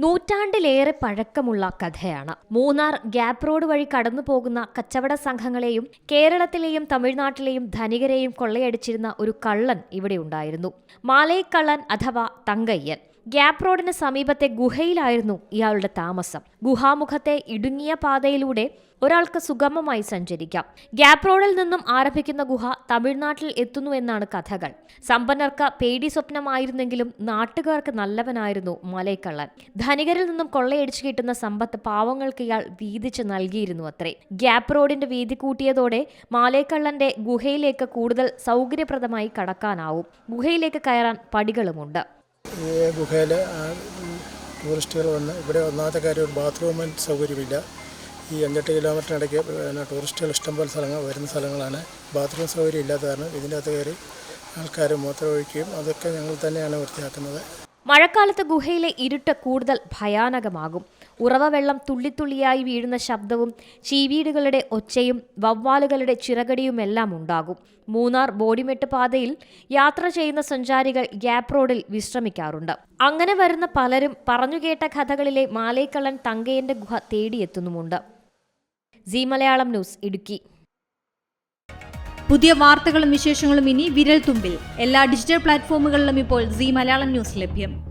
നൂറ്റാണ്ടിലേറെ പഴക്കമുള്ള കഥയാണ്. Munnar gap road വഴി കടന്നു പോകുന്ന കച്ചവട സംഘങ്ങളെയും കേരളത്തിലെയും തമിഴ്നാട്ടിലെയും ധനികരെയും കൊള്ളയടിച്ചിരുന്ന ഒരു കള്ളൻ ഇവിടെ ഉണ്ടായിരുന്നു. മാലയക്കള്ളൻ അഥവാ തങ്കയ്യൻ. ഗ്യാപ്പ് റോഡിന് സമീപത്തെ ഗുഹയിലായിരുന്നു ഇയാളുടെ താമസം. ഗുഹാമുഖത്തെ ഇടുങ്ങിയ പാതയിലൂടെ ഒരാൾക്ക് സുഗമമായി സഞ്ചരിക്കാം. ഗ്യാപ് റോഡിൽ നിന്നും ആരംഭിക്കുന്ന ഗുഹ തമിഴ്നാട്ടിൽ എത്തുന്നു എന്നാണ് കഥകൾ. സമ്പന്നർക്ക് പേടി സ്വപ്നമായിരുന്നെങ്കിലും നാട്ടുകാർക്ക് നല്ലവനായിരുന്നു മലയക്കള്ളൻ ധനികരിൽ നിന്നും കൊള്ളയടിച്ചു കിട്ടുന്ന സമ്പത്ത് പാവങ്ങൾക്ക് ഇയാൾ വീതിച്ച് നൽകിയിരുന്നു അത്രേ. ഗ്യാപ് റോഡിന്റെ വീതി കൂട്ടിയതോടെ മാലയക്കള്ളന്റെ ഗുഹയിലേക്ക് കൂടുതൽ സൗകര്യപ്രദമായി കടക്കാനാവും. ഗുഹയിലേക്ക് കയറാൻ പടികളുമുണ്ട്. ഈ ഗുഹയിൽ ടൂറിസ്റ്റുകൾ വന്ന് ഇവിടെ ഒന്നാമത്തെ കാര്യം ഒരു ബാത്റൂമിൽ സൗകര്യമില്ല. ഈ അഞ്ചെട്ട് കിലോമീറ്ററിനിടയ്ക്ക് പിന്നെ ടൂറിസ്റ്റുകൾ ഇഷ്ടംപോലെ സ്ഥലങ്ങൾ വരുന്ന സ്ഥലങ്ങളാണ്. ബാത്റൂം സൗകര്യം ഇല്ലാത്ത കാരണം ഇതിന്റെ അകത്ത് കയറി ആൾക്കാർ മൂത്രമൊഴിക്കുകയും അതൊക്കെ ഞങ്ങൾ തന്നെയാണ് വൃത്തിയാക്കുന്നത്. മഴക്കാലത്ത് ഗുഹയിലെ ഇരുട്ട് കൂടുതൽ ഭയാനകമാകും. ഉറവ വെള്ളം തുള്ളിത്തുള്ളിയായി വീഴുന്ന ശബ്ദവും ചീവീടുകളുടെ ഒച്ചയും വവ്വാലുകളുടെ ചിറകടിയുമെല്ലാം ഉണ്ടാകും. മൂന്നാർ ബോഡിമെട്ട് പാതയിൽ യാത്ര ചെയ്യുന്ന സഞ്ചാരികൾ ഗ്യാപ് റോഡിൽ വിശ്രമിക്കാറുണ്ട്. അങ്ങനെ വരുന്ന പലരും പറഞ്ഞുകേട്ട കഥകളിലെ മാലേക്കള്ളൻ തങ്കയന്റെ ഗുഹ തേടിയെത്തുന്നുമുണ്ട്. Zee Malayalam news Idukki. പുതിയ വാർത്തകളും വിശേഷങ്ങളും ഇനി വിരൽ തുമ്പിൽ എല്ലാ ഡിജിറ്റൽ പ്ലാറ്റ്ഫോമുകളിലും ഇപ്പോൾ സി മലയാളം ന്യൂസ് ലഭ്യം.